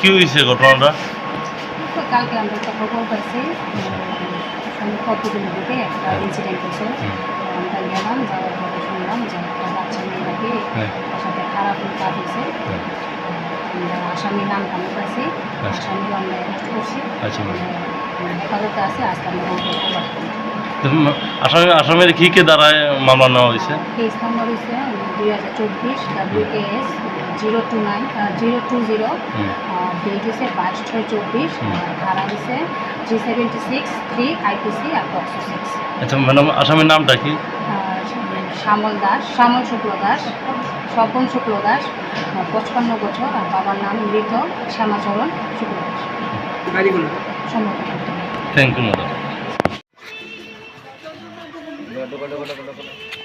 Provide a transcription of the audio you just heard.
কি হয়েছে ঘটনাটা? কালকে আমরা একটা খবর পাইছি কতগুলো দিকে একটা ইনসিডেন্ট হয়েছে। আমরা গেলাম যাওয়ার পরে শুনলাম যে একটা বাচ্চা মেয়ে হ্যাঁ। সাথে খারাপ কাজ হয়েছে। হ্যাঁ। আসামির নাম আমি পাইছি আচ্ছা। আসামি আমরা করছি। আচ্ছা। হেফাজতে আছে আজকে আমরা আসামি আসামের কি কে দ্বারায় মামলা নেওয়া হয়েছে? কেস নম্বর হচ্ছে দুই হাজার চব্বিশ W K S zero two nine zero two zero hmm. Date হচ্ছে বাইশ ছয় চব্বিশ। ধারা three seventy six three IPC আর পক্সো সিক্স আচ্ছা ম্যাডাম আসামের নামটা কি? শ্যামল দাস শ্যামল শুক্ল দাস স্বপন শুক্ল দাস পঁচপান্ন বছর আর বাবার নাম মৃত Shyamacharan Shukla Das. Thank you madam ডোকা ডোকা ডোকা ডোকা